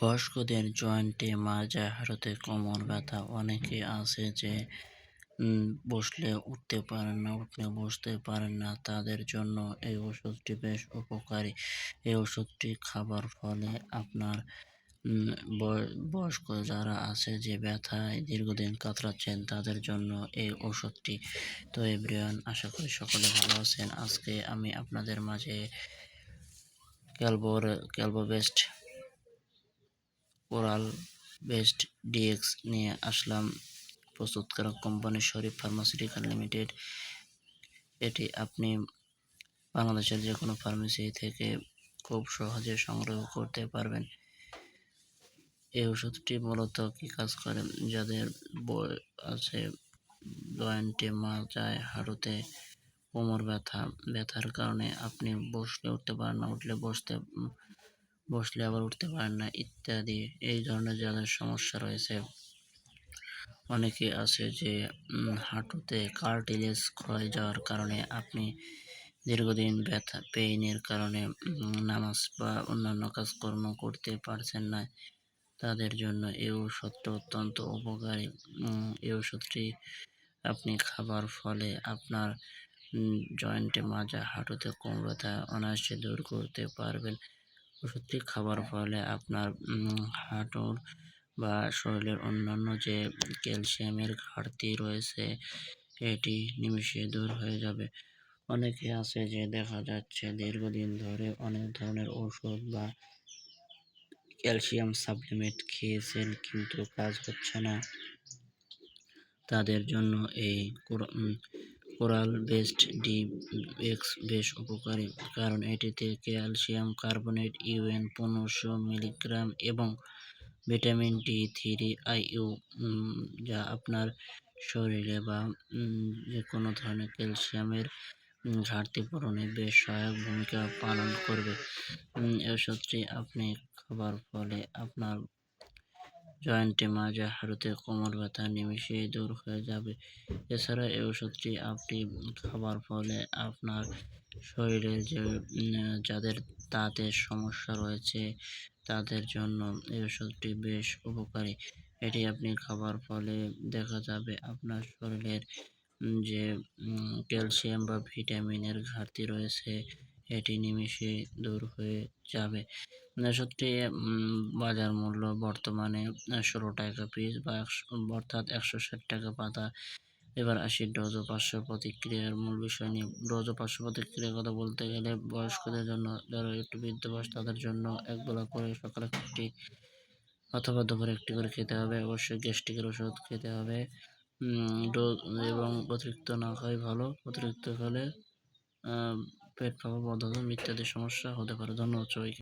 বয়স্কদের জয়েন্টে মাজায় হাঁটুতে কোমর ব্যথা। অনেকে আছে যে বসলে উঠতে পারেন না, উঠলে বসতে পারেন না। তাদের জন্য এই ওষুধটি বেশ উপকারী। এই ওষুধটি খাবার ফলে আপনার বয়- বয়স্ক যারা আছে যে ব্যথায় দীর্ঘদিন কাতরাচ্ছেন, তাদের জন্য এই ওষুধটি। তো এভরিওয়ান, আশা করি সকলে ভালো আছেন। আজকে আমি আপনাদের মাঝে ক্যালবোর Calbo best oral best DX নিয়ে আসলাম প্রস্তুতকারক কোম্পানি শরীফ ফার্মাসিউটিক্যাল লিমিটেড। এটি আপনি বাংলাদেশের যে কোনো ফার্মেসি থেকে খুব সহজে সংগ্রহ করতে পারবেন। এই ওষুধটি মূলত কি কাজ করে? যাদের বয় আছে, জয়েন্টে মাজায় হাঁটুতে কোমর ব্যথা, ব্যথার কারণে আপনি বসলে উঠতে পারেন না, উঠলে বসতে বসলে আবার উঠতে পারেন না, ইত্যাদি। এই ধরনের যাদের সমস্যা রয়েছে, অনেকে আছে যে হাঁটুতে কার্টিলেজ ক্ষয় যাওয়ার কারণে আপনি দীর্ঘদিন ব্যথা, পেইনের কারণে নামাজ বা অন্যান্য কাজকর্ম করতে পারছেন না, তাদের জন্য এই ওষুধটা অত্যন্ত উপকারী। এই ওষুধটি আপনি খাবার ফলে আপনার জয়েন্টে মাজা, হাঁটুতে কোমর ব্যথা অনায়াসে দূর করতে পারবেন। ওষুধটি খাবার ফলে আপনার হাঁটুর বা শরীরের অন্যান্য যে ক্যালসিয়ামের ঘাটতি রয়েছে এটি নিমিষে দূর হয়ে যাবে। অনেকে আছে যে দেখা যাচ্ছে দীর্ঘদিন ধরে অনেক ধরনের ওষুধ বা ক্যালসিয়াম সাপ্লিমেন্ট খেয়েছেন কিন্তু কাজ হচ্ছে না। তাদের জন্য এই কোরাল বেস্ট ডি এক্স বেশ উপকারী, কারণ এটিতে ক্যালসিয়াম, কার্বনেট, ইউএন পনেরোশো মিলিগ্রাম এবং ভিটামিন ডি থ্রি আইইউ যা আপনার শরীরে বা যে কোনো ধরনের ক্যালসিয়ামের ঘাটতি পূরণে বেশ সহায়ক ভূমিকা পালন করবে। ওষুধটি আপনি খাবার ফলে আপনার জয়েন্টে মাজা হাঁটুতে কোমর ব্যথা নিমিষেই দূর হয়ে যাবে। এছাড়া এই ওষুধটি আপনি খাবার ফলে আপনার শরীরে যে যাদের দাঁতের সমস্যা রয়েছে, তাদের জন্য এই ওষুধটি বেশ উপকারী। এটি আপনি খাবার ফলে দেখা যাবে আপনার শরীরের যে ক্যালসিয়াম বা ভিটামিনের ঘাটতি রয়েছে, এটি নিমিষে দূর হয়ে যাবে। উম, বাজার মূল্য বর্তমানে ষোলো টাকা পিস বা অর্থাৎ একশো ষাট টাকা পাতা। এবার আসি ডোজ ও পার্শ্ব প্রতিক্রিয়ার মূল বিষয় নিয়ে। ডোজ ও পার্শ্ব প্রতিক্রিয়ার কথা বলতে গেলে বয়স্কদের জন্য যারা একটু বৃদ্ধ বয়স তাদের জন্য এক বেলা করে সকালে একটি অথবা দুপুরে একটি করে খেতে হবে। অবশ্যই গ্যাস্ট্রিকের ওষুধ খেতে হবে। ডোজ এবং অতিরিক্ত না খাওয়াই ভালো। অতিরিক্ত খেলে পেট ফাঁপা বদহজম ইত্যাদি সমস্যা হতে পারে। ধন্যবাদ সবাইকে।